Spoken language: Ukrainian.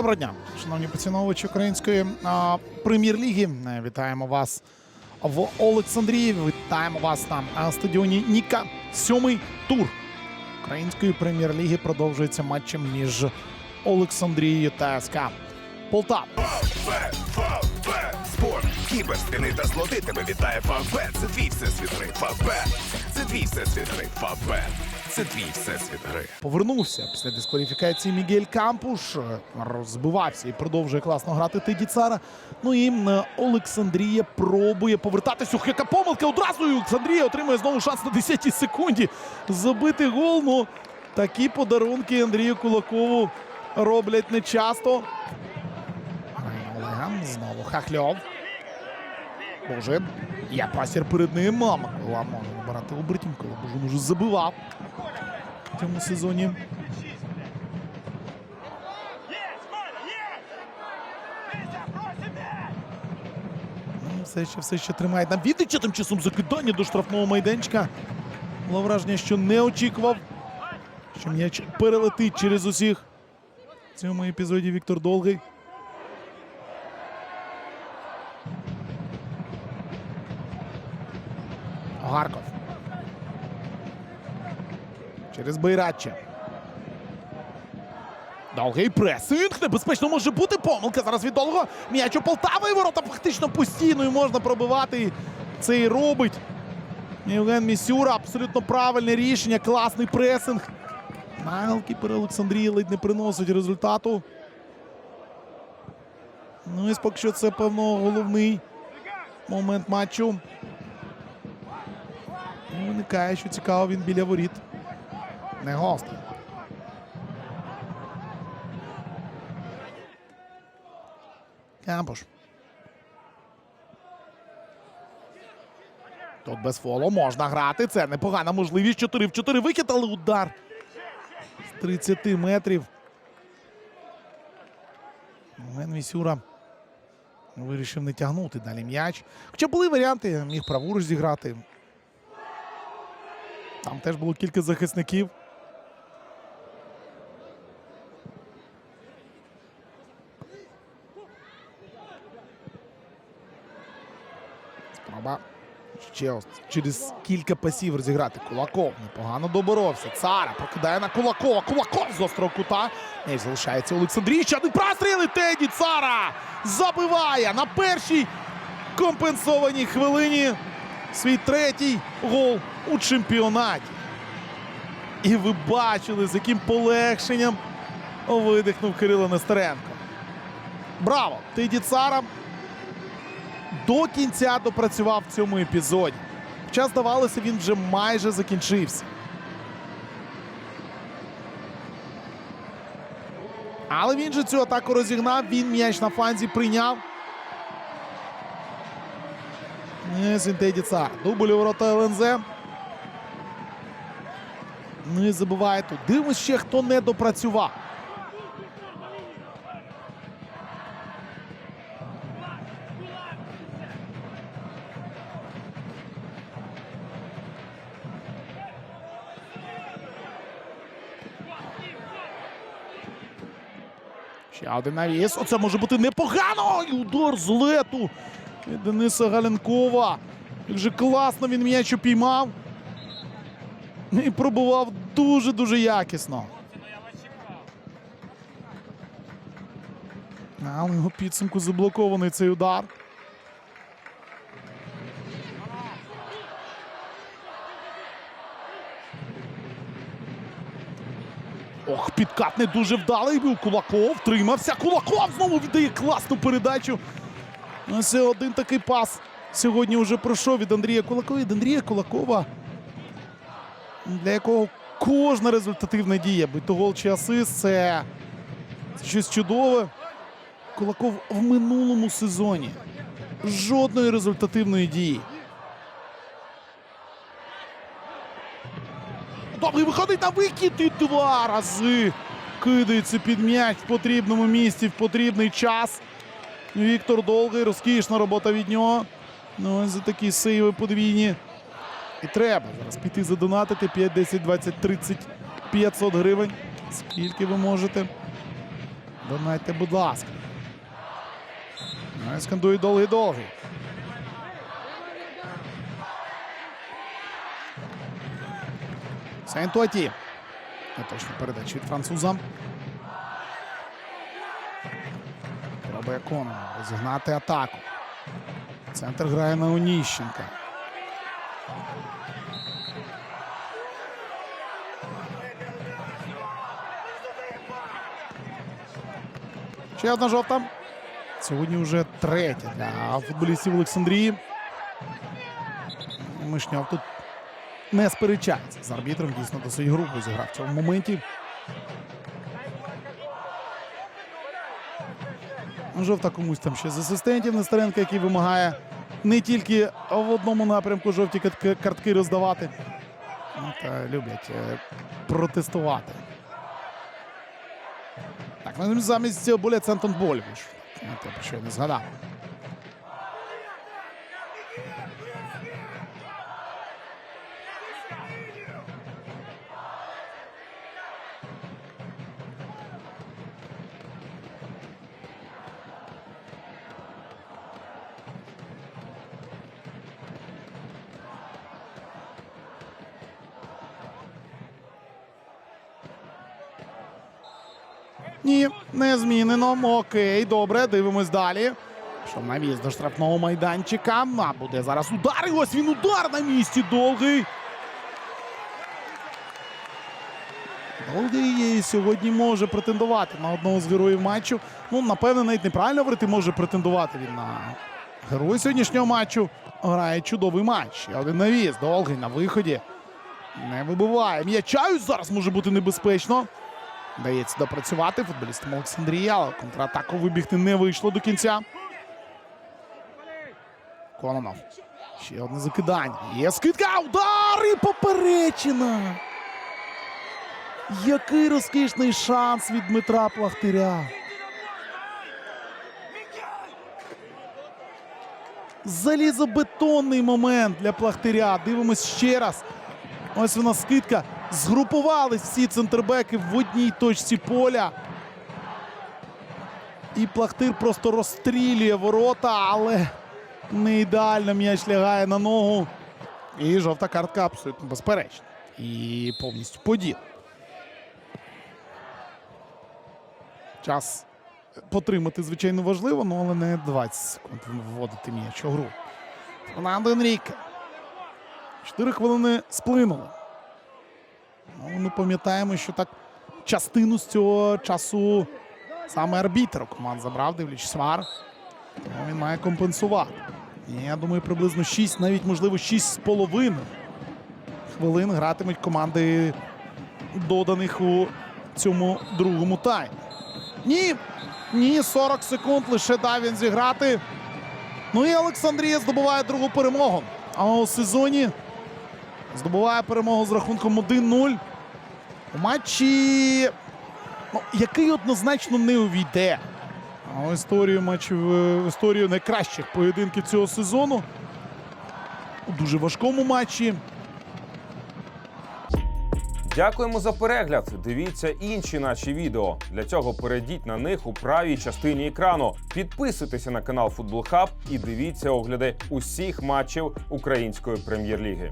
Доброго дня, шановні поціновувачі української а, прем'єр-ліги. Е, Вітаємо вас в Олександрії. Вітаємо вас на стадіоні Ніка. Сьомий тур української прем'єр-ліги продовжується матчем між Олександрією та СК Полтава. Спорт, кіберспіни та слоти тебе вітає Фавбет. Це твій всесвіт. Фавбет, це твій всесвіт гри. Фавбет, це твій всесвіт гри. Повернувся після дискваліфікації Мігель Кампуш. Розбивався і продовжує класно грати Теді Цара. Ну і Олександрія пробує повертатися. Ух, яка помилка одразу. І Олександрія отримує знову шанс на 10-й секунді забити гол. Ну такі подарунки Андрію Кулакову роблять нечасто. Знову Хахльов. Боже, я пасір перед ним. Мама. Може набирати обертів. Микола Боже, вже забивав в цьому сезоні. Ну, Все ще, все ще тримає на віддача тим часом закидання до штрафного майданчика. Було враження, що не очікував, що м'яч перелетить через усіх. В цьому епізоді Віктор Долгий. Гарков. Через Байрадча. Довгий пресинг. Небезпечно може бути помилка. Зараз від довго. М'яч у Полтави. і Ворота фактично постійно і можна пробивати. Це і робить. Євген Місюра. Абсолютно правильне рішення. Класний пресинг. Голкіпер Олександрії ледь не приносить результату. Ну і поки що це, певно, головний момент матчу. Виникає, що цікаво, він біля воріт. Не гостро. Кампуш. Тут без фолу можна грати. Це непогана можливість. 4 в 4 вихід, але удар з 30 метрів. Ген Вісюра вирішив не тягнути далі м'яч. Хоча були варіанти, міг праворуч зіграти. Там теж було кілька захисників. Спроба ще через кілька пасів розіграти. Кулаков непогано доборовся. Цара покидає на Кулакова. Кулаков з острого кута. Не залишається Олександрій. Один простріл. і Теді Цара забиває на першій компенсованій хвилині свій третій гол у чемпіонаті. І ви бачили, з яким полегшенням видихнув Кирило Нестеренко. Браво! Теді Цара до кінця допрацював в цьому епізоді. Хоча, здавалося, він вже майже закінчився. Але він же цю атаку розігнав, він м'яч на фланзі прийняв. Теді Цар. Дубль у ворота ЛНЗ. І забиває тут. Дивимось ще, хто не допрацював. Ще один навіс. Оце може бути непогано. І удар з лету від Дениса Галенкова. Як же класно він м'яч упіймав. І пробував дуже-дуже якісно. А у його підсумку заблокований цей удар. Ох, підкат не дуже вдалий був. Кулаков тримався. Кулаков знову віддає класну передачу. Ось один такий пас сьогодні вже пройшов від Андрія Кулакова. Від Андрія Кулакова, для якого кожна результативна дія, будь то гол чи асист, це, щось чудове. Кулаков в минулому сезоні. Жодної результативної дії. Добрий виходить на викид і два рази. Кидається під м'яч в потрібному місці в потрібний час. Віктор Долгий, розкішна робота від нього. Ну, ось за такі сейви подвійні. І треба зараз піти задонатити 5, 10, 20, 30, 500 гривень. Скільки ви можете. Донайте, будь ласка. І скандують довгий-довгий. Сентуаті. Неточна передача від француза. Пробує Конон розігнати атаку. Центр грає на Оніщенка. Ще одна жовта. Сьогодні вже третя для футболістів Олександрії. Мишняв тут не сперечається з арбітром. Дійсно досить грубо зіграв в цьому моменті. Жовта комусь там ще з асистентів Нестеренка, який вимагає не тільки в одному напрямку жовті картки- роздавати. Ну, та люблять е, протестувати. Так, ну, замість болять Антон Больвіш. Те, про що я не згадав. Ні, не змінено. Окей, добре, дивимось далі. Що навіз до штрафного майданчика. А буде зараз удар. І ось він удар на місці. Довгий. Довгий сьогодні може претендувати на одного з героїв матчу. Ну, напевне, навіть неправильно говорити, може претендувати він на герой сьогоднішнього матчу. Грає чудовий матч. Один навіз. Довгий на виході. Не вибиває. М'яча і зараз може бути небезпечно. Дається допрацювати футболістам Олександрії, але контратаку вибігти не вийшло до кінця. Кононов. Ще одне закидання. Є скидка. Удар і поперечина. Який розкішний шанс від Дмитра Плахтиря. Залізобетонний момент для Плахтиря. Дивимось ще раз. Ось вона скидка. Згрупувались всі центрбеки в одній точці поля. І Плахтир просто розстрілює ворота, але не ідеально м'яч лягає на ногу. І жовта картка абсолютно безперечна. І повністю поділ. Час потримати, звичайно, важливо, ну, але не 20 секунд вводити м'яч у гру. Фернандо Енріке. Чотири хвилини сплинули. Ну, пам'ятаємо, що так частину з цього часу саме арбітр команд забрав, дивлячись вар. Тому він має компенсувати. І я думаю, приблизно 6, навіть можливо 6 з половиною хвилин гратимуть команди доданих у цьому другому таймі. Ні, ні, 40 секунд лише дав він зіграти. Ну і Олександрія здобуває другу перемогу. А у сезоні здобуває перемогу з рахунком 1-0 у матчі, ну, який однозначно не увійде. В історію матчів, е, в історію найкращих поєдинків цього сезону. У дуже важкому матчі. Дякуємо за перегляд. Дивіться інші наші відео. Для цього перейдіть на них у правій частині екрану. Підписуйтеся на канал Футбол Хаб і дивіться огляди усіх матчів української прем'єр-ліги.